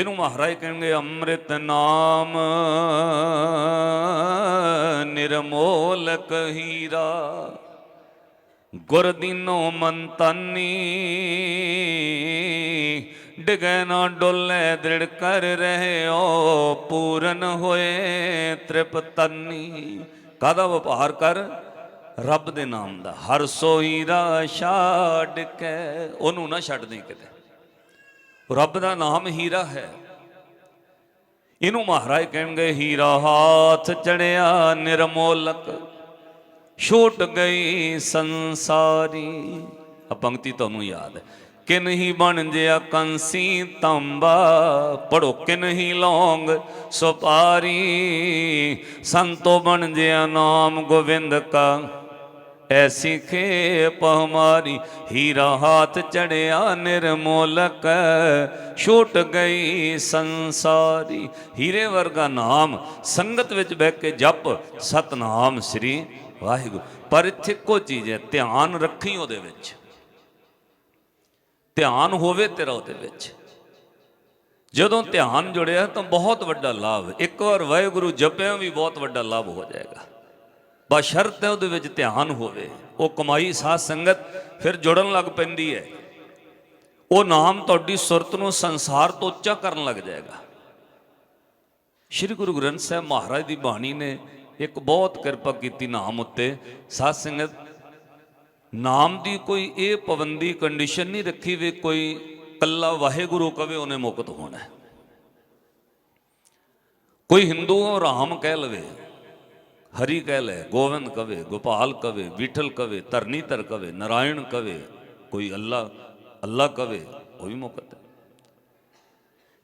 ਇਹਨੂੰ ਮਹਾਰਾਜ ਕਹਿੰਦੇ ਅੰਮ੍ਰਿਤ ਨਾਮ, ਨਿਰਮੋਲ ਕਹੀਰਾ। ਗੁਰ ਦੀਨੋ ਮੰਤਾਨੀ ਡਿਗੈ ਨਾ ਡੋਲੇ, ਦ੍ਰਿੜ ਕਰ ਰਹਿਓ, ਪੂਰਨ ਹੋਏ ਤ੍ਰਿਪਤਨੀ। ਕਾਦਾ ਵਪਾਰ ਕਰ? ਰੱਬ ਦੇ ਨਾਮ ਦਾ। ਹਰ ਸੋਹੀਰਾ ਛਾੜ ਕੇ, ਉਹਨੂੰ ਨਾ ਛੱਡ ਦੇ ਕਿਤੇ। ਰੱਬ ਦਾ ਨਾਮ ਹੀਰਾ ਹੈ। ਇਹਨੂੰ ਮਹਾਰਾਜ ਕਹਿਣਗੇ, ਹੀਰਾ ਹਾਥ ਚੜਿਆ ਨਿਰਮੋਲਕ, ਛੂਟ ਗਈ ਸੰਸਾਰੀ। ਆ ਪੰਕਤੀ ਤੁਹਾਨੂੰ ਯਾਦ ਹੈ। ਕਿ ਨਹੀਂ ਬਣ ਜਿਆ ਕੰਸੀ ਤੰਬਾ ਪੜੋ ਕਿ ਨਹੀਂ ਲੌਂਗ ਸੁਪਾਰੀ। ਸੰਤੋ ਬਣ ਜਿਆ ਨਾਮ ਗੋਬਿੰਦ ਕਾ ਐਸੀ ਖੇਪ ਹਮਾਰੀ ਹੀਰਾ ਹਾਥ ਚੜਿਆ ਨਿਰਮੋਲਕ, ਛੁੱਟ ਗਈ ਸੰਸਾਰੀ। ਹੀਰੇ ਵਰਗਾ ਨਾਮ ਸੰਗਤ ਵਿੱਚ ਬਹਿ ਕੇ ਜਪ, ਸਤਨਾਮ ਸ੍ਰੀ ਵਾਹਿਗੁਰੂ। ਪਰ ਇੱਥੇ ਇੱਕੋ ਚੀਜ਼ ਹੈ, ਧਿਆਨ ਰੱਖੀ ਉਹਦੇ ਵਿੱਚ। ਧਿਆਨ ਹੋਵੇ ਤੇਰਾ ਉਹਦੇ ਵਿੱਚ। ਜਦੋਂ ਧਿਆਨ ਜੁੜਿਆ ਤਾਂ ਬਹੁਤ ਵੱਡਾ ਲਾਭ। ਇੱਕ ਵਾਰ ਵਾਹਿਗੁਰੂ ਜਪਿਆ ਵੀ ਬਹੁਤ ਵੱਡਾ ਲਾਭ ਹੋ ਜਾਏਗਾ। ਬਸ਼ਰਤ ਹੈ ਉਹਦੇ ਵਿੱਚ ਧਿਆਨ ਹੋਵੇ, ਉਹ ਕਮਾਈ ਸਾਧ ਸੰਗਤ ਫਿਰ ਜੁੜਨ ਲੱਗ ਪੈਂਦੀ ਹੈ। ਉਹ ਨਾਮ ਤੁਹਾਡੀ ਸੁਰਤ ਨੂੰ ਸੰਸਾਰ ਤੋਂ ਉੱਚਾ ਕਰਨ ਲੱਗ ਜਾਏਗਾ। ਸ਼੍ਰੀ ਗੁਰੂ ਗ੍ਰੰਥ ਸਾਹਿਬ ਮਹਾਰਾਜ ਦੀ ਬਾਣੀ ਨੇ ਇੱਕ ਬਹੁਤ ਕਿਰਪਾ ਕੀਤੀ ਨਾਮ ਉੱਤੇ। ਸਾਧ ਸੰਗਤ, ਨਾਮ ਦੀ ਕੋਈ ਇਹ ਪਾਬੰਦੀ ਕੰਡੀਸ਼ਨ ਨਹੀਂ ਰੱਖੀ ਵੀ ਕੋਈ ਕੱਲਾ ਵਾਹਿਗੁਰੂ ਕਵੇ ਉਹਨੇ ਮੁਕਤ ਹੋਣਾ। ਕੋਈ ਹਿੰਦੂ ਉਹ ਰਾਮ ਕਹਿ ਲਵੇ ਹਰੀ ਕਹਿ ਲੈ, ਗੋਵਿੰਦ ਕਵੇ, ਗੋਪਾਲ ਕਵੇ, ਵਿਠਲ ਕਵੇ ਧਰਨੀ ਧਰ ਕਵੇ, ਨਾਰਾਇਣ ਕਵੇ, ਕੋਈ ਅੱਲਾ ਅੱਲਾ ਕਵੇ, ਉਹ ਵੀ ਮੁਕਤ ਹੈ।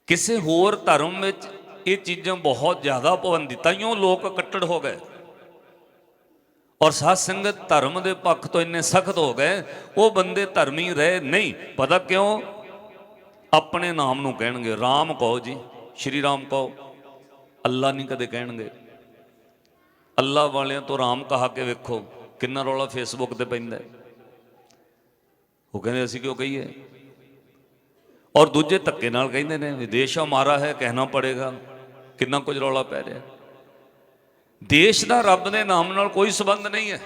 ਕਿਸੇ ਹੋਰ ਧਰਮ ਵਿੱਚ ਇਹ ਚੀਜ਼ਾਂ ਬਹੁਤ ਜ਼ਿਆਦਾ ਪਾਬੰਦੀ ਤਾਈਓ ਲੋਕ ਕੱਟੜ ਹੋ ਗਏ। ਔਰ ਸਾਧ ਸੰਗਤ ਧਰਮ ਦੇ ਪੱਖ ਤੋਂ ਇੰਨੇ ਸਖਤ ਹੋ ਗਏ, ਉਹ ਬੰਦੇ ਧਰਮੀ ਰਹੇ ਨਹੀਂ। ਪਤਾ ਕਿਉਂ? ਆਪਣੇ ਨਾਮ ਨੂੰ ਕਹਿਣਗੇ RAM ਕਹੋ ਜੀ, ਸ਼੍ਰੀ ਰਾਮ ਕਹੋ। ਅੱਲਾ ਨਹੀਂ ਕਦੇ ਕਹਿਣਗੇ। ਅੱਲਾ ਵਾਲਿਆਂ ਤੋਂ ਆਰਾਮ ਕਹਾ ਕੇ ਵੇਖੋ ਕਿੰਨਾ ਰੌਲਾ ਫੇਸਬੁੱਕ ਤੇ ਪੈਂਦਾ ਉਹ ਕਹਿੰਦੇ ਅਸੀਂ ਕਿਉਂ ਕਹੀਏ? ਔਰ ਦੂਜੇ ਧੱਕੇ ਨਾਲ ਕਹਿੰਦੇ ਨੇ, ਵਿਦੇਸ਼ ਹਮਾਰਾ ਹੈ, ਕਹਿਣਾ ਪੜੇਗਾ, ਕਿੰਨਾ ਕੁਝ ਰੌਲਾ ਪੈ ਰਿਹਾ। ਦੇਸ਼ ਦਾ ਰੱਬ ਦੇ ਨਾਮ ਨਾਲ ਕੋਈ ਸਬੰਧ ਨਹੀਂ ਹੈ।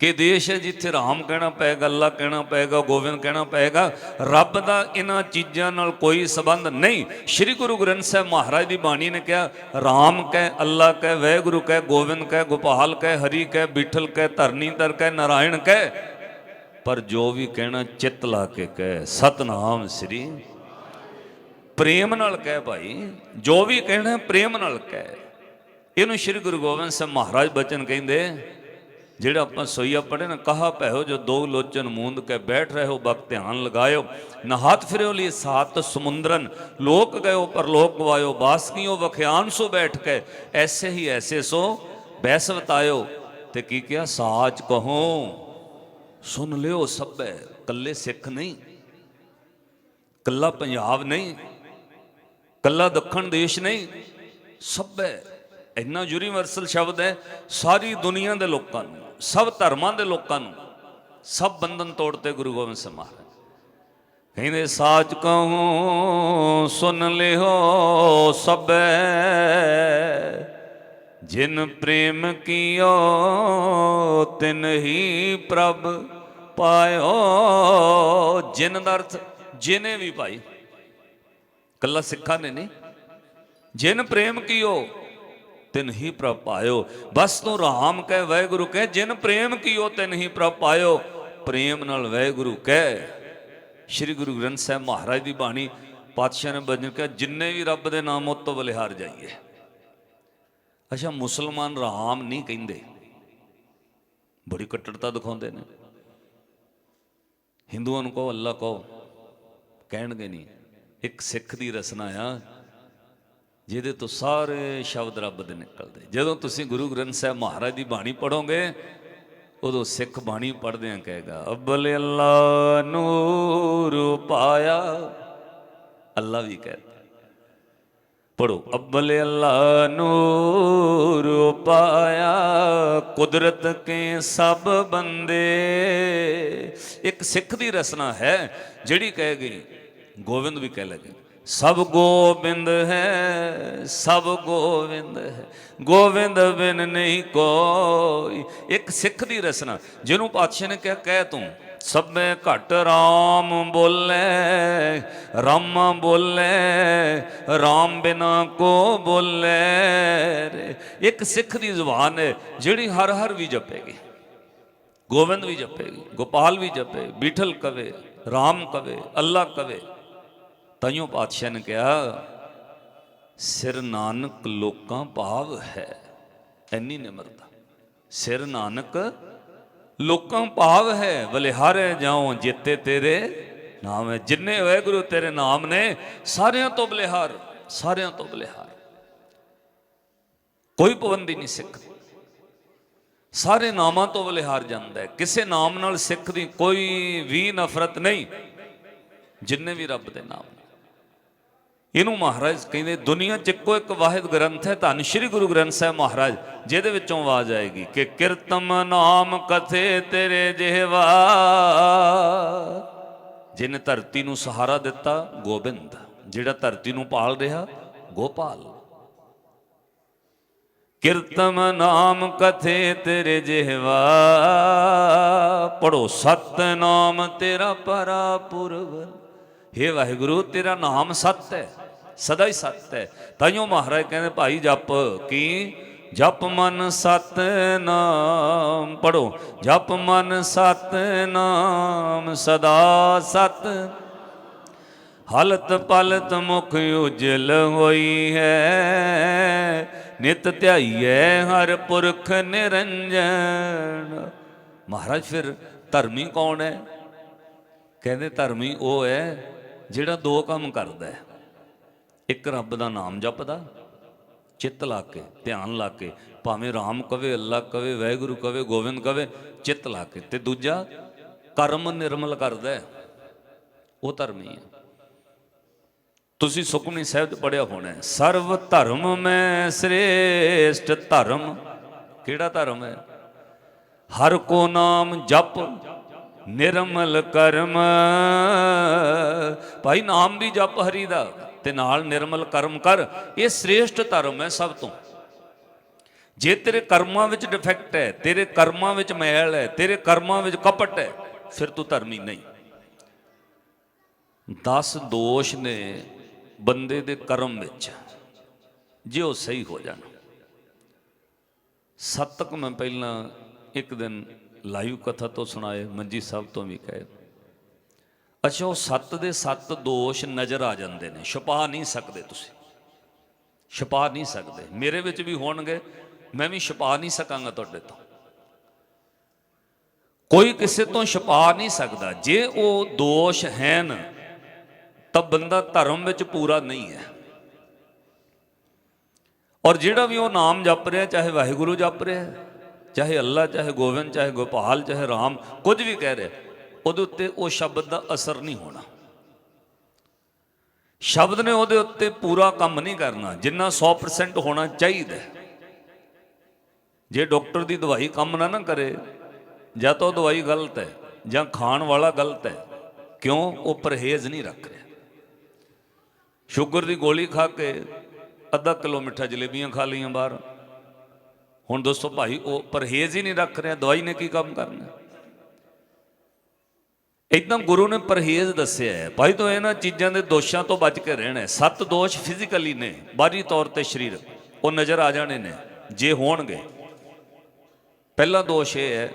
ਕਿ ਦੇਸ਼ ਹੈ ਜਿੱਥੇ ਰਾਮ ਕਹਿਣਾ ਪਏਗਾ, ਅੱਲਾ ਕਹਿਣਾ ਪਏਗਾ, ਗੋਬਿੰਦ ਕਹਿਣਾ ਪਏਗਾ, ਰੱਬ ਦਾ ਇਹਨਾਂ ਚੀਜ਼ਾਂ ਨਾਲ ਕੋਈ ਸਬੰਧ ਨਹੀਂ। ਸ੍ਰੀ ਗੁਰੂ ਗ੍ਰੰਥ ਸਾਹਿਬ ਮਹਾਰਾਜ ਦੀ ਬਾਣੀ ਨੇ ਕਿਹਾ, ਰਾਮ ਕਹਿ, ਅੱਲਾ ਕਹਿ, ਵੈਗੁਰੂ ਕਹਿ, ਗੋਬਿੰਦ ਕਹਿ, ਗੋਪਾਲ ਕਹਿ, ਹਰੀ ਕਹਿ, ਬਿਠਲ ਕਹਿ ਧਰਨੀਧਰ ਕਹਿ, ਨਾਰਾਇਣ ਕਹਿ। ਪਰ ਜੋ ਵੀ ਕਹਿਣਾ, ਚਿੱਤ ਲਾ ਕੇ ਕਹਿ, ਸਤਨਾਮ ਸ੍ਰੀ। ਪ੍ਰੇਮ ਨਾਲ ਕਹਿ ਭਾਈ, ਜੋ ਵੀ ਕਹਿਣਾ, ਪ੍ਰੇਮ ਨਾਲ ਕਹਿ। ਇਹਨੂੰ ਸ੍ਰੀ ਗੁਰੂ ਗੋਬਿੰਦ ਸਾਹਿਬ ਮਹਾਰਾਜ ਬਚਨ ਕਹਿੰਦੇ ਜਿਹੜਾ ਆਪਾਂ ਸੋਈਆ ਪੜੇ ਨਾ, ਕਹਾ ਪਹਿਓ ਜੋ ਦੋ ਲੋਚਨ ਮੂੰਦ ਕੇ ਬੈਠ ਰਹੇ ਹੋ ਬਕ ਧਿਆਨ ਲਗਾਇਓ। ਨਹਾਤ ਫਿਰਿਓ ਲਈ ਸਾਤ ਸਮੁੰਦਰਨ। ਲੋਕ ਗਇਓ ਪਰਲੋਕ ਗਵਾਇਓ, ਬਾਸਕੀਓ ਵਖਿਆਨ ਸੋ ਬੈਠ ਕੇ। ਐਸੇ ਹੀ ਐਸੇ ਸੋ ਬੈਸ ਬਤਾਇਓ ਤੇ ਕੀ ਕਿਹਾ? ਸਾਚ ਕਹੋ, ਸੁਣ ਲਿਓ ਸਭੈ, ਕੱਲੇ ਸਿੱਖ ਨਹੀਂ। ਕੱਲਾ ਪੰਜਾਬ ਨਹੀਂ। ਕੱਲਾ ਦੱਖਣ ਦੇਸ਼ ਨਹੀਂ। ਸਭੈ, ਇੰਨਾ ਯੂਨੀਵਰਸਲ ਸ਼ਬਦ ਹੈ, ਸਾਰੀ ਦੁਨੀਆ ਦੇ ਲੋਕਾਂ ਨੂੰ। ਸਭ ਧਰਮਾਂ ਦੇ ਲੋਕਾਂ ਨੂੰ ਸਭ ਬੰਧਨ ਤੋੜਤੇ ਗੁਰੂ ਗੋਬਿੰਦ ਸਿੰਘ ਮਹਾਰਾਜ ਕਹਿੰਦੇ ਸਾਚ ਕਹੂੰ ਸੁਨ ਲਿਓ ਸਭੈ, ਜਿਨ ਪ੍ਰੇਮ ਕੀਓ ਤਿਨ ਹੀ ਪ੍ਰਭ ਪਾਇਓ। ਜਿਨ ਦਾ ਅਰਥ, ਜਿਨੇ ਵੀ ਭਾਈ, ਕੱਲਾ ਸਿੱਖਾਂ ਨੇ ਨਹੀਂ, ਜਿਨ ਪ੍ਰੇਮ ਕੀਓ ਤਿਨ ਹੀ ਪ੍ਰਭ ਪਾਇਓ। ਬਸ ਤੂੰ ਰਾਮ ਕਹਿ, ਵਾਹਿਗੁਰੂ ਕਹਿ, ਜਿਨ ਪ੍ਰੇਮ ਕੀਓ ਤਿਨ ਹੀ ਪ੍ਰਭ ਪਾਇਓ। ਪ੍ਰੇਮ ਨਾਲ ਵਾਹਿਗੁਰੂ ਕਹਿ। ਸ੍ਰੀ ਗੁਰੂ ਗ੍ਰੰਥ ਸਾਹਿਬ ਮਹਾਰਾਜ ਦੀ ਬਾਣੀ ਪਾਤਸ਼ਾਹ ਨੇ ਬਜਨ ਕਿਹਾ, ਜਿੰਨੇ ਵੀ ਰੱਬ ਦੇ ਨਾਮ ਉਤੋਂ ਬਲਿਹਾਰ ਜਾਈਏ। ਅੱਛਾ, ਮੁਸਲਮਾਨ ਰਾਮ ਨਹੀਂ ਕਹਿੰਦੇ। ਬੜੀ ਕੱਟੜਤਾ ਦਿਖਾਉਂਦੇ ਨੇ। ਹਿੰਦੂਆਂ ਨੂੰ ਕਹੋ ਅੱਲਾ ਕਹੋ, ਕਹਿਣਗੇ ਨਹੀਂ। ਇੱਕ ਸਿੱਖ ਦੀ ਰਸਨਾ ਆ ਜਿਹਦੇ ਤੋਂ ਸਾਰੇ ਸ਼ਬਦ ਰੱਬ ਦੇ ਨਿਕਲਦੇ। ਜਦੋਂ ਤੁਸੀਂ ਗੁਰੂ ਗ੍ਰੰਥ ਸਾਹਿਬ ਮਹਾਰਾਜ ਦੀ ਬਾਣੀ ਪੜੋਗੇ ਉਦੋਂ ਸਿੱਖ ਬਾਣੀ ਪੜ੍ਹਦਿਆਂ ਕਹੇਗਾ, ਅੱਬਲ ਅੱਲਾ ਨੂਰ ਪਾਇਆ। ਅੱਲਾ ਵੀ ਕਹਿੰਦਾ ਪੜੋ ਅੱਬਲ ਅੱਲਾ ਨੂਰ ਪਾਇਆ, ਕੁਦਰਤ ਕੇ ਸਭ ਬੰਦੇ। ਇੱਕ ਸਿੱਖ ਦੀ ਰਸਨਾ ਹੈ, ਜਿਹੜੀ ਕਹੇਗੀ, ਗੋਬਿੰਦ ਵੀ ਕਹਿ ਲਗੇ। ਸਭ ਗੋਬਿੰਦ ਹੈ, ਸਭ ਗੋਬਿੰਦ ਹੈ। ਗੋਬਿੰਦ ਬਿਨ ਨਹੀਂ ਕੋਈ। ਇੱਕ ਸਿੱਖ ਦੀ ਰਸਨਾ, ਜਿਹਨੂੰ ਪਾਤਸ਼ਾਹ ਨੇ ਕਿਹਾ, ਕਹਿ ਤੂੰ, ਸਭੇ ਘਟ RAM ਬੋਲੇ, ਰਾਮ ਬੋਲੇ RAM ਬਿਨਾ ਕੋ ਬੋਲੇ ਇੱਕ ਸਿੱਖ ਦੀ ਜ਼ੁਬਾਨ ਹੈ, ਜਿਹੜੀ ਹਰ ਹਰ ਵੀ ਜਪੇਗੀ। ਗੋਬਿੰਦ ਵੀ ਜਪੇਗੀ, ਗੋਪਾਲ ਵੀ ਜਪੇ, ਬੀਠਲ ਕਵੇ RAM ਕਵੇ, ਅੱਲਾ ਕਵੇ। ਤਾਈਓ ਪਾਤਸ਼ਾਹ ਨੇ ਕਿਹਾ, ਸਿਰ ਨਾਨਕ ਲੋਕਾਂ ਭਾਵ ਹੈ ਐਨੀ ਨਿਮਰਤਾ। ਸਿਰ ਨਾਨਕ ਲੋਕਾਂ ਭਾਵ ਹੈ ਬਲਿਹਾਰੇ ਜਾਉ ਜਿੱਤੇ ਤੇਰੇ ਨਾਮ ਹੈ। ਜਿੰਨੇ ਹੋਏ ਗੁਰੂ ਤੇਰੇ ਨਾਮ ਨੇ, ਸਾਰਿਆਂ ਤੋਂ ਬਲਿਹਾਰ ਸਾਰਿਆਂ ਤੋਂ ਬਲਿਹਾਰ ਕੋਈ ਪਾਬੰਦੀ ਨਹੀਂ ਸਿੱਖ ਸਾਰੇ ਨਾਮਾਂ ਤੋਂ ਬਲਿਹਾਰ ਜਾਂਦਾ ਹੈ। ਕਿਸੇ ਨਾਮ ਨਾਲ ਸਿੱਖ ਦੀ ਕੋਈ ਵੀ ਨਫ਼ਰਤ ਨਹੀਂ, ਜਿੰਨੇ ਵੀ ਰੱਬ ਦੇ ਨਾਮ ਨੇ। ਇਹਨੂੰ ਮਹਾਰਾਜ ਕਹਿੰਦੇ, ਦੁਨੀਆ 'ਚ ਇੱਕੋ ਇੱਕ ਵਾਹਿਦ ਗ੍ਰੰਥ ਹੈ, ਧੰਨ ਸ਼੍ਰੀ ਗੁਰੂ ਗ੍ਰੰਥ ਸਾਹਿਬ ਮਹਾਰਾਜ, ਜਿਹਦੇ ਵਿੱਚੋਂ ਆਵਾਜ਼ ਆਏਗੀ ਕਿ ਕਿਰਤਮ ਨਾਮ ਕਥੇ ਤੇਰੇ ਜਿਹਵਾ। ਜਿਨੇ ਧਰਤੀ ਨੂੰ ਸਹਾਰਾ ਦਿੱਤਾ, ਗੋਬਿੰਦ, ਜਿਹੜਾ ਧਰਤੀ ਨੂੰ ਪਾਲ ਰਿਹਾ, ਗੋਪਾਲ। ਕਿਰਤਮ ਨਾਮ ਕਥੇ ਤੇਰੇ ਜਿਹਵਾ। ਪੜੋ ਸਤ ਨਾਮ ਤੇਰਾ ਪਰਾ ਪੁਰਬ हे ਵਾਹਿਗੁਰੂ, ਤੇਰਾ ਨਾਮ ਸਤ ਹੈ। ਸਦਾ ਹੀ ਸਤ ਹੈ। ਤਾਈਓ ਮਹਾਰਾਜ ਕਹਿੰਦੇ, ਭਾਈ ਜਪ ਕੀ? ਜਪ ਮਨ ਸਤ ਨਾਮ। ਪੜੋ ਜਪ ਮਨ ਸਤ ਨਾਮ, ਸਦਾ ਸਤ। ਹਲਤ ਪਲਤ ਮੁਖ ਉਜਲ ਹੋਈ ਹੈ। ਨਿਤ ਧਿਆਈਐ ਹਰ ਪੁਰਖ ਨਿਰੰਜਨ। ਮਹਾਰਾਜ, ਫਿਰ ਧਰਮੀ ਕੌਣ ਹੈ? ਕਹਿੰਦੇ ਧਰਮੀ ਉਹ ਹੈ ਜਿਹੜਾ ਦੋ ਕੰਮ ਕਰਦਾ ਹੈ। ਇੱਕ ਰੱਬ ਦਾ ਨਾਮ ਜਪਦਾ, ਚਿੱਤ ਲਾ ਕੇ, ਧਿਆਨ ਲਾ ਕੇ, ਭਾਵੇਂ ਰਾਮ ਕਵੇ, ਅੱਲਾ ਕਵੇ, ਵਾਹਿਗੁਰੂ ਕਵੇ, ਗੋਬਿੰਦ ਕਵੇ, ਚਿੱਤ ਲਾ ਕੇ। ਤੇ ਦੂਜਾ, ਕਰਮ ਨਿਰਮਲ ਕਰਦਾ ਹੈ। ਉਹ ਧਰਮੀ ਹੈ। ਤੁਸੀਂ ਸੁਖਮਨੀ ਸਾਹਿਬ ਚ ਪੜਿਆ ਹੋਣਾ ਹੈ, ਸਰਵ ਧਰਮ ਮੈਂ ਸ੍ਰੇਸ਼ਟ ਧਰਮ। ਕਿਹੜਾ ਧਰਮ ਹੈ? ਹਰ ਕੋ ਨਾਮ ਜਪ, ਨਿਰਮਲ ਕਰਮ। ਭਾਈ ਨਾਮ ਵੀ ਜਪ ਹਰੀ ਦਾ। ਤੇ ਨਾਲ ਨਿਰਮਲ ਕਰਮ ਕਰ, ਇਹ ਸ੍ਰੇਸ਼ਟ ਧਰਮ ਹੈ ਸਭ ਤੋਂ। ਜੇ ਤੇਰੇ ਕਰਮਾਂ ਵਿੱਚ ਡਿਫੈਕਟ ਹੈ, ਤੇਰੇ ਕਰਮਾਂ ਵਿੱਚ ਮੈਲ ਹੈ, ਤੇਰੇ ਕਰਮਾਂ ਵਿੱਚ ਕਪਟ ਹੈ, ਫਿਰ ਤੂੰ ਧਰਮੀ ਨਹੀਂ। 10 ਦੋਸ਼ ਨੇ ਬੰਦੇ ਦੇ ਕਰਮ ਵਿੱਚ, ਜੇ ਉਹ ਸਹੀ ਹੋ ਜਾਣ। ਸੱਤਕ ਮੈਂ ਪਹਿਲਾਂ ਇੱਕ ਦਿਨ ਲਾਈਵ ਕਥਾ ਤੋਂ ਸੁਣਾਏ, ਮੰਜੀ ਸਾਹਿਬ ਤੋਂ ਵੀ ਕਹੇ। ਅੱਛਾ, ਉਹ ਸੱਤ ਦੇ ਸੱਤ ਦੋਸ਼ ਨਜ਼ਰ ਆ ਜਾਂਦੇ ਨੇ। ਛਪਾ ਨਹੀਂ ਸਕਦੇ ਤੁਸੀਂ। ਛਪਾ ਨਹੀਂ ਸਕਦੇ। ਮੇਰੇ ਵਿੱਚ ਵੀ ਹੋਣਗੇ। ਮੈਂ ਵੀ ਛਪਾ ਨਹੀਂ ਸਕਾਂਗਾ ਤੁਹਾਡੇ ਤੋਂ। ਕੋਈ ਕਿਸੇ ਤੋਂ ਛਪਾ ਨਹੀਂ ਸਕਦਾ। ਜੇ ਉਹ ਦੋਸ਼ ਹਨ, ਤਾਂ ਬੰਦਾ ਧਰਮ ਵਿੱਚ ਪੂਰਾ ਨਹੀਂ ਹੈ। ਔਰ ਜਿਹੜਾ ਵੀ ਉਹ ਨਾਮ ਜਪ ਰਿਹਾ, ਚਾਹੇ ਵਾਹਿਗੁਰੂ ਜਪ ਰਿਹਾ, ਚਾਹੇ ਅੱਲਾ, ਚਾਹੇ ਗੋਬਿੰਦ, ਚਾਹੇ ਗੋਪਾਲ, ਚਾਹੇ ਰਾਮ, ਕੁਝ ਵੀ ਕਹਿ ਰਿਹਾ ਉਹਦੇ ਉੱਤੇ ਉਹ ਸ਼ਬਦ ਦਾ ਅਸਰ ਨਹੀਂ ਹੋਣਾ। ਸ਼ਬਦ ਨੇ ਉਹਦੇ ਉੱਤੇ ਪੂਰਾ ਕੰਮ ਨਹੀਂ ਕਰਨਾ, ਜਿੰਨਾ 100% ਹੋਣਾ ਚਾਹੀਦਾ ਜੇ ਡਾਕਟਰ ਦੀ ਦਵਾਈ ਕੰਮ ਨਾ ਨਾ ਕਰੇ, ਜਾਂ ਤਾਂ ਉਹ ਦਵਾਈ ਗਲਤ ਹੈ, ਜਾਂ ਖਾਣ ਵਾਲਾ ਗਲਤ ਹੈ, ਕਿਉਂ ਉਹ ਪਰਹੇਜ਼ ਨਹੀਂ ਰੱਖ ਰਿਹਾ। ਸ਼ੂਗਰ ਦੀ ਗੋਲੀ ਖਾ ਕੇ ਅੱਧਾ ਕਿਲੋ ਮਿੱਠਾ ਜਲੇਬੀਆਂ ਖਾ ਲਈਆਂ ਬਾਹਰ। ਹੁਣ ਦੋਸਤੋ ਭਾਈ, ਉਹ ਪਰਹੇਜ਼ ਹੀ ਨਹੀਂ ਰੱਖ ਰਿਹਾ, ਦਵਾਈ ਨੇ ਕੀ ਕੰਮ ਕਰਨਾ? ਇਦਾਂ ਗੁਰੂ ਨੇ ਪਰਹੇਜ਼ ਦੱਸਿਆ ਹੈ। ਭਾਈ ਤੋਂ ਇਹਨਾਂ ਚੀਜ਼ਾਂ ਦੇ ਦੋਸ਼ਾਂ ਤੋਂ ਬਚ ਕੇ ਰਹਿਣਾ ਹੈ। ਸੱਤ ਦੋਸ਼ ਫਿਜ਼ੀਕਲੀ ਨੇ, ਬਾਹਰੀ ਤੌਰ ਤੇ ਸਰੀਰ। ਉਹ ਨਜ਼ਰ ਆ ਜਾਣੇ ਨੇ, ਜੇ ਹੋਣਗੇ। ਪਹਿਲਾ ਦੋਸ਼ ਇਹ ਹੈ,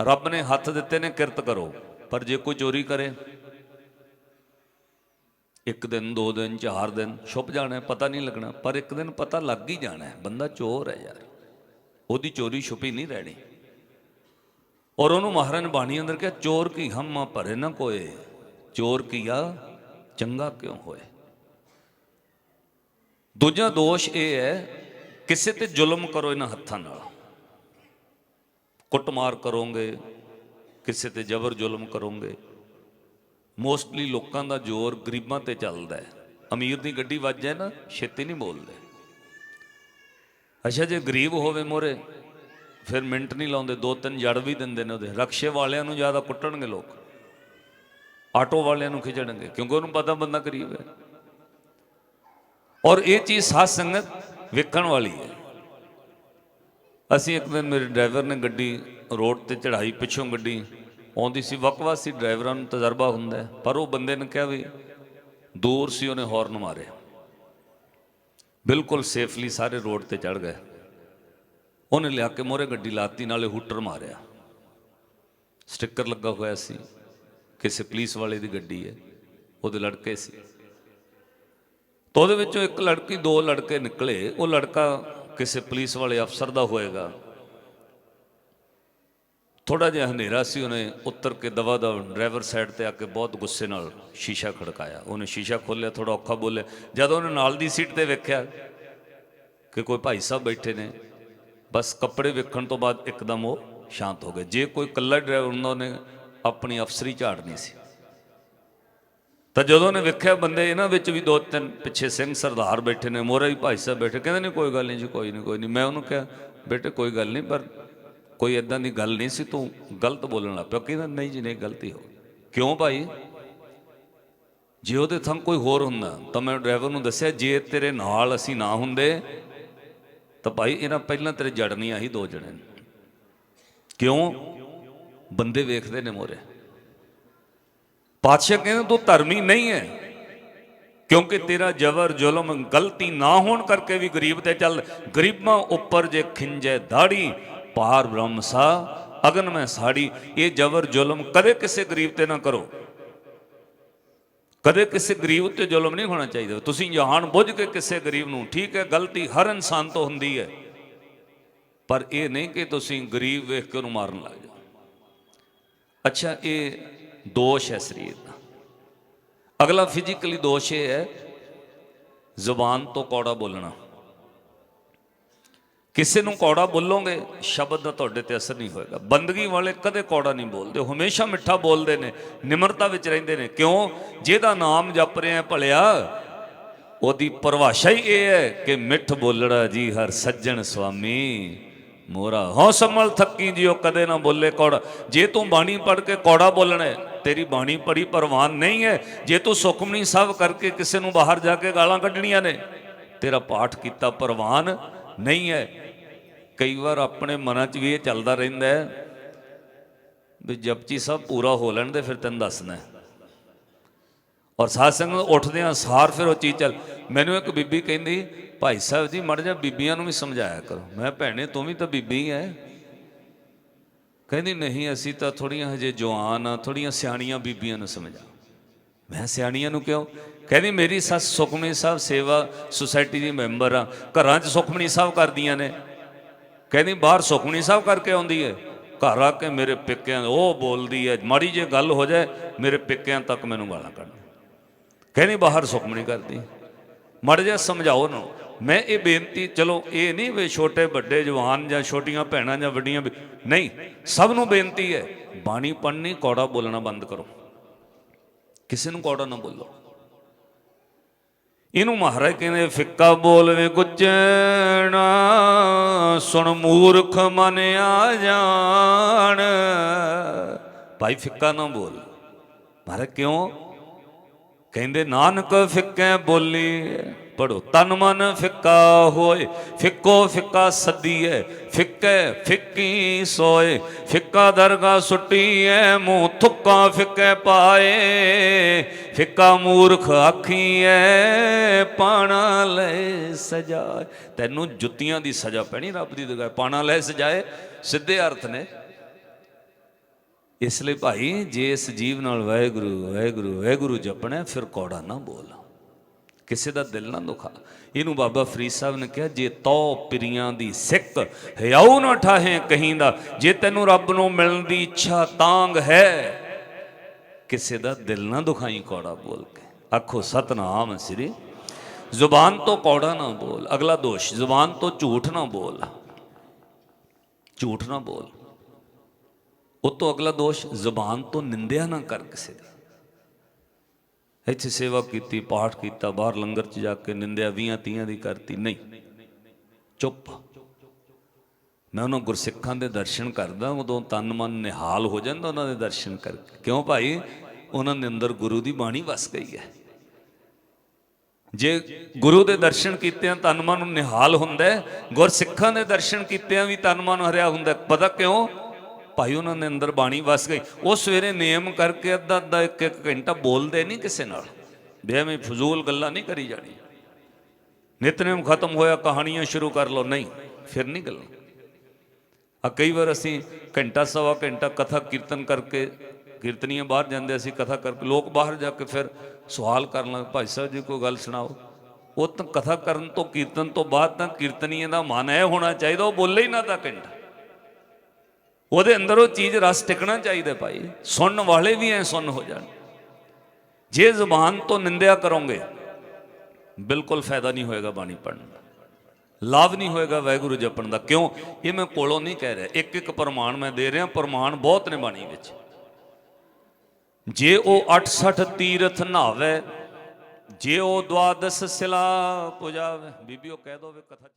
ਰੱਬ ਨੇ ਹੱਥ ਦਿੱਤੇ ਨੇ, ਕਿਰਤ ਕਰੋ। ਪਰ ਜੇ ਕੋਈ ਚੋਰੀ ਕਰੇ, ਇੱਕ ਦਿਨ, ਦੋ ਦਿਨ, ਚਾਰ ਦਿਨ, ਛੁਪ ਜਾਣਾ ਪਤਾ ਨਹੀਂ ਲੱਗਣਾ। ਪਰ ਇੱਕ ਦਿਨ ਪਤਾ ਲੱਗ ਹੀ ਜਾਣਾ ਬੰਦਾ ਚੋਰ ਹੈ ਯਾਰ। ਉਹਦੀ ਚੋਰੀ ਛੁਪੀ ਨਹੀਂ ਰਹਿਣੀ। ਔਰ ਉਹਨੂੰ ਮਹਾਰਾਜ ਬਾਣੀ ਅੰਦਰ ਕਿਹਾ, ਚੋਰ ਕੀ ਹਮਾ ਭਰੇ ਨਾ ਕੋਏ? ਚੋਰ ਕੀਆ ਚੰਗਾ ਕਿਉਂ ਹੋਏ? ਦੂਜਾ ਦੋਸ਼ ਇਹ ਹੈ, ਕਿਸੇ ਤੇ ਜ਼ੁਲਮ ਕਰੋ ਇਹਨਾਂ ਹੱਥਾਂ ਨਾਲ। ਕੁੱਟਮਾਰ ਕਰੋਗੇ, ਕਿਸੇ ਤੇ ਜ਼ਬਰ ਜ਼ੁਲਮ ਕਰੋਗੇ। ਮੋਸਟਲੀ ਲੋਕਾਂ ਦਾ ਜ਼ੋਰ ਗਰੀਬਾਂ ਤੇ ਚੱਲਦਾ ਹੈ। ਅਮੀਰ ਦੀ ਗੱਡੀ ਵੱਜ ਜਾਏ ਨਾ, ਛੇਤੀ ਨਹੀਂ ਬੋਲਦੇ। ਅੱਛਾ, ਜੇ ਗਰੀਬ ਹੋਵੇ ਮੋਰੇ ਫਿਰ ਮਿੰਟ ਨਹੀਂ ਲਾਉਂਦੇ, ਦੋ ਤਿੰਨ ਜੜ ਵੀ ਦਿੰਦੇ ਨੇ ਉਹਦੇ। ਰਕਸ਼ੇ ਵਾਲਿਆਂ ਨੂੰ ਜ਼ਿਆਦਾ ਕੁੱਟਣਗੇ ਲੋਕ। ਆਟੋ ਵਾਲਿਆਂ ਨੂੰ ਖਿਜਣਗੇ ਕਿਉਂਕਿ ਉਹਨੂੰ ਪਤਾ ਬੰਦਾ ਕਰੀਬ ਹੈ। ਔਰ ਇਹ ਚੀਜ਼ ਸਾਧ ਸੰਗਤ ਵੇਖਣ ਵਾਲੀ ਹੈ। ਅਸੀਂ ਇੱਕ ਦਿਨ ਮੇਰੇ ਡਰਾਈਵਰ ਨੇ ਗੱਡੀ ਰੋਡ ਤੇ ਚੜਾਈ ਪਿੱਛੋਂ ਗੱਡੀ ਆਉਂਦੀ ਸੀ, ਵੱਖ-ਵੱਖ ਸੀ ਡਰਾਈਵਰਾਂ ਨੂੰ ਤਜਰਬਾ ਹੁੰਦਾ ਹੈ, ਪਰ ਉਹ ਬੰਦੇ ਨੇ ਕਿਹਾ ਵੀ ਦੂਰ ਸੀ, ਉਹਨੇ ਹਾਰਨ ਮਾਰਿਆ। ਬਿਲਕੁਲ ਸੇਫਲੀ ਸਾਰੇ ਰੋਡ ਤੇ ਚੜ ਗਏ। ਉਹਨੇ ਲਿਆ ਕੇ ਮੋਰੇ ਗੱਡੀ ਲਾਤੀ, ਨਾਲੇ ਹੂਟਰ ਮਾਰਿਆ। ਸਟicker ਲੱਗਾ ਹੋਇਆ ਸੀ, ਕਿਸੇ ਪੁਲਿਸ ਵਾਲੇ ਦੀ ਗੱਡੀ ਹੈ, ਉਹਦੇ ਲੜਕੇ ਸੀ। ਤਾਂ ਉਹਦੇ ਵਿੱਚੋਂ ਇੱਕ ਲੜਕੀ, ਦੋ ਲੜਕੇ ਨਿਕਲੇ। ਉਹ ਲੜਕਾ ਕਿਸੇ ਪੁਲਿਸ ਵਾਲੇ ਅਫਸਰ ਦਾ ਹੋਏਗਾ। ਥੋੜਾ ਜਿਹਾ ਹਨੇਰਾ ਸੀ, ਉਹਨੇ ਉੱਤਰ ਕੇ ਦਵਾ ਦਾ ਡਰਾਈਵਰ ਸਾਈਡ ਤੇ ਆ ਕੇ ਬਹੁਤ ਗੁੱਸੇ ਨਾਲ ਸ਼ੀਸ਼ਾ ਖੜਕਾਇਆ। ਉਹਨੇ ਸ਼ੀਸ਼ਾ ਖੋਲ੍ਹਿਆ ਥੋੜਾ ਔਖਾ ਬੋਲਿਆ। ਜਦੋਂ ਉਹਨੇ ਨਾਲ ਦੀ ਸੀਟ ਤੇ ਵੇਖਿਆ ਕਿ ਕੋਈ ਭਾਈ ਸਾਹਿਬ ਬੈਠੇ ਨੇ ਬਸ ਕੱਪੜੇ ਵੇਖਣ ਤੋਂ ਬਾਅਦ ਇੱਕਦਮ ਉਹ ਸ਼ਾਂਤ ਹੋ ਗਏ। ਜੇ ਕੋਈ ਕੱਲਾ ਡਰਾਈਵਰ ਹੁੰਦਾ, ਉਹਨੇ ਆਪਣੀ ਅਫਸਰੀ ਝਾੜਨੀ ਸੀ। ਤਾਂ ਜਦੋਂ ਉਹਨੇ ਵੇਖਿਆ ਬੰਦੇ ਇਹਨਾਂ ਵਿੱਚ ਵੀ ਦੋ ਤਿੰਨ ਪਿੱਛੇ ਸਿੰਘ ਸਰਦਾਰ ਬੈਠੇ ਨੇ ਮੋਰੇ ਵੀ ਭਾਈ ਸਾਹਿਬ ਬੈਠੇ, ਕਹਿੰਦੇ ਨਹੀਂ ਕੋਈ ਗੱਲ ਨਹੀਂ ਜੀ, ਕੋਈ ਨਹੀਂ ਕੋਈ ਨਹੀਂ। ਮੈਂ ਉਹਨੂੰ ਕਿਹਾ, ਬੇਟੇ, ਕੋਈ ਗੱਲ ਨਹੀਂ, ਪਰ ਕੋਈ ਇਦਾਂ ਦੀ ਗੱਲ ਨਹੀਂ ਸੀ, ਤੂੰ ਗਲਤ ਬੋਲਣ ਲੱਗ ਪਿਆ। ਕਹਿੰਦਾ, ਨਹੀਂ ਜੀ, ਨਹੀਂ, ਗਲਤੀ ਹੋ ਕਿਉਂ ਭਾਈ? ਜੇ ਉਹਦੇ ਥਾਂ ਕੋਈ ਹੋਰ ਹੁੰਦਾ, ਤਾਂ ਮੈਂ ਡਰਾਈਵਰ ਨੂੰ ਦੱਸਿਆ, ਜੇ ਤੇਰੇ ਨਾਲ ਅਸੀਂ ਨਾ ਹੁੰਦੇ ਤਾਂ ਭਾਈ ਇਹਨਾਂ ਪਹਿਲਾਂ ਤੇਰੇ ਜੜਨੀ ਆਹੀ ਦੋ ਜਣੇ ਕਿਉਂ? ਬੰਦੇ ਵੇਖਦੇ ਨੇ ਮੋਰੇ। ਪਾਤਸ਼ਾਹ ਕਹਿੰਦੇ ਤੂੰ ਧਰਮੀ ਨਹੀਂ ਹੈ। ਕਿਉਂਕਿ ਤੇਰਾ ਜ਼ਬਰ, ਜ਼ੁਲਮ ਗਲਤੀ ਨਾ ਹੋਣ ਕਰਕੇ ਵੀ ਗਰੀਬ ਤੇ ਚੱਲ। ਗਰੀਬਾਂ ਉੱਪਰ ਜੇ ਖਿੰਜੇ ਦਾੜੀ, ਪਾਰ ਬ੍ਰਹਮ ਸਾ ਅਗਨ ਮੈਂ ਸਾੜੀ। ਇਹ ਜ਼ਬਰ, ਜ਼ੁਲਮ ਕਦੇ ਕਿਸੇ ਗਰੀਬ ਤੇ ਨਾ ਕਰੋ। ਕਦੇ ਕਿਸੇ ਗਰੀਬ ਉੱਤੇ ਜ਼ੁਲਮ ਨਹੀਂ ਹੋਣਾ ਚਾਹੀਦਾ। ਤੁਸੀਂ ਜਹਾਨ ਬੁੱਝ ਕੇ ਕਿਸੇ ਗਰੀਬ ਨੂੰ, ਠੀਕ ਹੈ, ਗਲਤੀ ਹਰ ਇਨਸਾਨ ਤੋਂ ਹੁੰਦੀ ਹੈ। ਪਰ ਇਹ ਨਹੀਂ ਕਿ ਤੁਸੀਂ ਗਰੀਬ ਵੇਖ ਕੇ ਉਹਨੂੰ ਮਾਰਨ ਲੱਗ ਜਾਓ। ਅੱਛਾ, ਇਹ ਦੋਸ਼ ਹੈ ਸਰੀਰ ਦਾ। ਅਗਲਾ ਫਿਜ਼ੀਕਲੀ ਦੋਸ਼ ਇਹ ਹੈ, ਜ਼ੁਬਾਨ ਤੋਂ ਕੌੜਾ ਬੋਲਣਾ। ਕਿਸੇ ਨੂੰ ਕੌੜਾ ਬੋਲੋਗੇ, ਸ਼ਬਦ ਦਾ ਤੁਹਾਡੇ ਤੇ ਅਸਰ ਨਹੀਂ ਹੋਏਗਾ। ਬੰਦਗੀ ਵਾਲੇ ਕਦੇ ਕੌੜਾ ਨਹੀਂ ਬੋਲਦੇ ਹਮੇਸ਼ਾ ਮਿੱਠਾ ਬੋਲਦੇ ਨੇ, ਨਿਮਰਤਾ ਵਿੱਚ ਰਹਿੰਦੇ ਨੇ। ਕਿਉਂ? ਜਿਹਦਾ ਨਾਮ ਜਪ ਰਿਹਾ ਭਲਿਆ, ਉਹਦੀ ਪਰਿਭਾਸ਼ਾ ਹੀ ਇਹ ਹੈ ਕਿ ਮਿੱਠ ਬੋਲੜਾ ਜੀ ਹਰ ਸੱਜਣ ਸੁਆਮੀ ਮੋਰਾ ਹਉ ਸੰਮਲ ਥੱਕੀ ਜਿਉ ਕਦੇ ਨਾ ਬੋਲੇ ਕੌੜਾ। ਜੇ ਤੂੰ ਬਾਣੀ ਪੜ ਕੇ ਕੌੜਾ ਬੋਲਣਾ ਤੇਰੀ ਬਾਣੀ ਪੜੀ ਪ੍ਰਵਾਨ ਨਹੀਂ ਹੈ। ਜੇ ਤੂੰ ਸੁਖਮਨੀ ਸਾਹਿਬ ਕਰਕੇ ਕਿਸੇ ਨੂੰ ਬਾਹਰ ਜਾ ਕੇ ਗਾਲਾਂ ਕੱਢਣੀਆਂ ਨੇ, ਤੇਰਾ ਪਾਠ ਕੀਤਾ ਪ੍ਰਵਾਨ ਨਹੀਂ ਹੈ। ਕਈ ਵਾਰ ਆਪਣੇ ਮਨਾਂ 'ਚ ਵੀ ਇਹ ਚੱਲਦਾ ਰਹਿੰਦਾ ਹੈ ਵੀ ਜਪਜੀ ਸਭ ਪੂਰਾ ਹੋ ਲੈਣ ਦੇ ਫਿਰ ਤੈਨੂੰ ਦੱਸਣਾ ਔਰ ਸਾਧ ਸੰਗਤ ਉੱਠਦਿਆਂ ਸਾਰ ਫਿਰ ਉਹ ਚੀਜ਼ ਚੱਲ। ਮੈਨੂੰ ਇੱਕ ਬੀਬੀ ਕਹਿੰਦੀ, ਭਾਈ ਸਾਹਿਬ ਜੀ, ਮੜ ਜਾ ਬੀਬੀਆਂ ਨੂੰ ਵੀ ਸਮਝਾਇਆ ਕਰੋ। ਮੈਂ ਭੈਣੇ, ਤੂੰ ਵੀ ਤਾਂ ਬੀਬੀ ਹੈ ਕਹਿੰਦੀ, ਨਹੀਂ, ਅਸੀਂ ਤਾਂ ਥੋੜੀਆਂ ਹਜੇ ਜਵਾਨ ਆ ਥੋੜੀਆਂ ਸਿਆਣੀਆਂ ਬੀਬੀਆਂ ਨੂੰ ਸਮਝਾ ਮੈਂ ਸਿਆਣੀਆਂ ਨੂੰ ਕਿਉਂ? ਕਹਿੰਦੀ, ਮੇਰੀ ਸੱਸ ਸੁਖਮਨੀ ਸਾਹਿਬ ਸੇਵਾ ਸੁਸਾਇਟੀ ਦੀ ਮੈਂਬਰ ਆ। ਘਰਾਂ 'ਚ ਸੁਖਮਨੀ ਸਾਹਿਬ ਕਰਦੀਆਂ ਨੇ। ਕਹਿੰਦੀ ਬਾਹਰ ਸੁਖਮਨੀ ਸਾਹਿਬ ਕਰਕੇ ਆਉਂਦੀ ਹੈ ਘਰ ਆ ਕੇ ਮੇਰੇ ਪਿੱਕਿਆਂ ਉਹ ਬੋਲਦੀ ਹੈ ਮਾੜੀ ਜੇ ਗੱਲ ਹੋ ਜਾਏ, ਮੇਰੇ ਪਿੱਕਿਆਂ ਤੱਕ ਮੈਨੂੰ ਗਾਲਾਂ ਕੱਢ ਕਹਿੰਦੀ ਬਾਹਰ ਸੁਖਮਣੀ ਕਰਦੀ। ਮੜ ਜਾ ਸਮਝਾਓ ਨਾ। ਮੈਂ ਇਹ ਬੇਨਤੀ, ਚਲੋ ਇਹ ਨਹੀਂ ਵੀ ਛੋਟੇ ਵੱਡੇ ਜਵਾਨ ਜਾਂ ਛੋਟੀਆਂ ਭੈਣਾਂ ਜਾਂ ਵੱਡੀਆਂ ਨਹੀਂ, ਸਭ ਨੂੰ ਬੇਨਤੀ ਹੈ ਬਾਣੀ ਪੜ੍ਹਨੀ, ਕੌੜਾ ਬੋਲਣਾ ਬੰਦ ਕਰੋ। ਕਿਸੇ ਨੂੰ ਕੌੜਾ ਨਾ ਬੋਲੋ। ਇਹਨੂੰ ਮਹਾਰਾਜ ਕਹਿੰਦੇ, ਫਿੱਕਾ ਬੋਲਵੇ ਗੁੱਜਣਾ, ਸੁਣ ਮੂਰਖ ਮਨ ਆ ਜਾਣ। ਭਾਈ ਫਿੱਕਾ ਨਾ ਬੋਲ। ਮਹਾਰਾਜ ਕਿਉਂ? ਕਹਿੰਦੇ, ਨਾਨਕ ਫਿੱਕੇ ਬੋਲੀ। ਪੜੋ ਤਨ ਮਨ ਫਿੱਕਾ ਹੋਏ, ਫਿੱਕੋ ਫਿੱਕਾ ਸੱਦੀਏ ਫਿੱਕੇ ਫਿੱਕੀ ਸੋਏ, ਫਿੱਕਾ ਦਰਗਾ ਸੁੱਟੀ ਐ ਮੂੰਹ ਥੁੱਕਾ ਫਿੱਕੇ ਪਾਏ, ਫਿੱਕਾ ਮੂਰਖ ਆਖੀਐ, ਪਾਣਾ ਲੈ ਸਜਾਏ। ਤੈਨੂੰ ਜੁੱਤੀਆਂ ਦੀ ਸਜ਼ਾ ਪੈਣੀ, ਰੱਬ ਦੀ ਦਗਾ ਪਾਣਾ ਲੈ ਸਜਾਏ। ਸਿੱਧੇ ਅਰਥ ਨੇ। ਇਸ ਲਈ ਭਾਈ, ਜੇ ਇਸ ਜੀਵ ਨਾਲ ਵਾਹਿਗੁਰੂ ਵਾਹਿਗੁਰੂ ਵਾਹਿਗੁਰੂ ਜਪਣਾ, ਫਿਰ ਕੌੜਾ ਨਾ ਬੋਲ। ਕਿਸੇ ਦਾ ਦਿਲ ਨਾ ਦੁਖਾ। ਇਹਨੂੰ ਬਾਬਾ ਫਰੀਦ ਸਾਹਿਬ ਨੇ ਕਿਹਾ, ਜੇ ਤੋ ਪਿਰੀਆਂ ਦੀ ਸਿੱਖ ਹਿਆਉ ਨਾ ਠਾਹੇ ਕਹੀਂ ਦਾ, ਜੇ ਤੈਨੂੰ ਰੱਬ ਨੂੰ ਮਿਲਣ ਦੀ ਇੱਛਾ ਤਾਂਗ ਹੈ, ਕਿਸੇ ਦਾ ਦਿਲ ਨਾ ਦੁਖਾਈ ਕੌੜਾ ਬੋਲ ਕੇ। ਆਖੋ, ਸਤਨਾਮ ਸ੍ਰੀ। ਜ਼ੁਬਾਨ ਤੋਂ ਕੌੜਾ ਨਾ ਬੋਲ। ਅਗਲਾ ਦੋਸ਼, ਜ਼ੁਬਾਨ ਤੋਂ ਝੂਠ ਨਾ ਬੋਲ। ਝੂਠ ਨਾ ਬੋਲ। ਉਹ ਤੋਂ ਅਗਲਾ ਦੋਸ਼, ਜ਼ੁਬਾਨ ਤੋਂ ਨਿੰਦਿਆ ਨਾ ਕਰ ਕਿਸੇ ਦੀ। ਇੱਥੇ ਸੇਵਾ ਕੀਤੀ, ਪਾਠ ਕੀਤਾ, ਬਾਹਰ ਲੰਗਰ 'ਚ ਜਾ ਕੇ ਨਿੰਦਿਆ ਵੀਆਂ ਤੀਆਂ ਦੀ ਕਰਤੀ। ਨਹੀਂ। ਚੁੱਪ। ਮੈਂ ਉਹਨਾਂ ਗੁਰਸਿੱਖਾਂ ਦੇ ਦਰਸ਼ਨ ਕਰਦਾ, ਉਦੋਂ ਤਨ ਮਨ ਨਿਹਾਲ ਹੋ ਜਾਂਦਾ ਉਹਨਾਂ ਦੇ ਦਰਸ਼ਨ ਕਰਕੇ। ਕਿਉਂ ਭਾਈ? ਉਹਨਾਂ ਦੇ ਅੰਦਰ ਗੁਰੂ ਦੀ ਬਾਣੀ ਵਸ ਗਈ ਹੈ। ਜੇ ਗੁਰੂ ਦੇ ਦਰਸ਼ਨ ਕੀਤਿਆਂ ਤਨ ਮਨ ਨਿਹਾਲ ਹੁੰਦਾ ਗੁਰਸਿੱਖਾਂ ਦੇ ਦਰਸ਼ਨ ਕੀਤਿਆਂ ਵੀ ਤਨ ਮਨ ਹਰਿਆ ਹੁੰਦਾ ਪਤਾ ਕਿਉਂ? ਭਾਈ ਉਹਨਾਂ ਦੇ ਅੰਦਰ ਬਾਣੀ ਵਸ ਗਈ। ਉਹ ਸਵੇਰੇ ਨਿਯਮ ਕਰਕੇ ਅੱਧਾ ਅੱਧਾ, ਇੱਕ ਇੱਕ ਘੰਟਾ ਬੋਲਦੇ ਨਹੀਂ ਕਿਸੇ ਨਾਲ। ਬੇਵੇਂ ਫਜ਼ੂਲ ਗੱਲਾਂ ਨਹੀਂ ਕਰੀ ਜਾਣੀ ਨਿਤਨੇਮ ਖਤਮ ਹੋਇਆ, ਕਹਾਣੀਆਂ ਸ਼ੁਰੂ ਕਰ ਲਓ। ਨਹੀਂ, ਫਿਰ ਨਹੀਂ ਗੱਲਾਂ। ਆ ਕਈ ਵਾਰ ਅਸੀਂ ਘੰਟਾ, ਸਵਾ ਘੰਟਾ ਕਥਾ ਕੀਰਤਨ ਕਰਕੇ ਕੀਰਤਨੀਆਂ ਬਾਹਰ ਜਾਂਦੇ, ਅਸੀਂ ਕਥਾ ਕਰਕੇ ਲੋਕ ਬਾਹਰ ਜਾ ਕੇ ਫਿਰ ਸਵਾਲ ਕਰਨ ਲੱਗ, ਭਾਈ ਸਾਹਿਬ ਜੀ, ਕੋਈ ਗੱਲ ਸੁਣਾਓ? ਉਹ ਤਾਂ ਕਥਾ ਕਰਨ ਤੋਂ, ਕੀਰਤਨ ਤੋਂ ਬਾਅਦ ਤਾਂ ਕੀਰਤਨੀਆਂ ਦਾ ਮਨ ਇਹ ਹੋਣਾ ਚਾਹੀਦਾ, ਉਹ ਬੋਲੇ ਹੀ ਨਾ ਤਾਂ ਘੰਟਾ। ਉਹਦੇ ਅੰਦਰ ਉਹ ਚੀਜ਼ ਰਸ ਟਿਕਣਾ ਚਾਹੀਦਾ ਭਾਈ। ਸੁਣਨ ਵਾਲੇ ਵੀ ਐ ਸੁਣ ਹੋ ਜਾਣ। ਜੇ ਜ਼ੁਬਾਨ ਤੋਂ ਨਿੰਦਿਆ ਕਰੋਗੇ, ਬਿਲਕੁਲ ਫਾਇਦਾ ਨਹੀਂ ਹੋਏਗਾ ਬਾਣੀ ਪੜਨ ਦਾ। ਲਾਭ ਨਹੀਂ ਹੋਏਗਾ ਵਾਹਿਗੁਰੂ ਜਪਣ ਦਾ। ਕਿਉਂ? ਇਹ ਮੈਂ ਕੋਲੋਂ ਨਹੀਂ ਕਹਿ ਰਿਹਾ। ਇੱਕ ਇੱਕ ਪ੍ਰਮਾਣ ਮੈਂ ਦੇ ਰਿਹਾ। ਪ੍ਰਮਾਣ ਬਹੁਤ ਨੇ ਬਾਣੀ ਵਿੱਚ। ਜੇ ਉਹ 68 ਤੀਰਥ ਨਹਾਵੇ, ਜੇ ਉਹ ਦਵਾਦਸ ਸਿਲਾ ਪੁਜਾਵੇ ਉਹ ਕਹਿ ਦੋਵੇ ਕਥਾ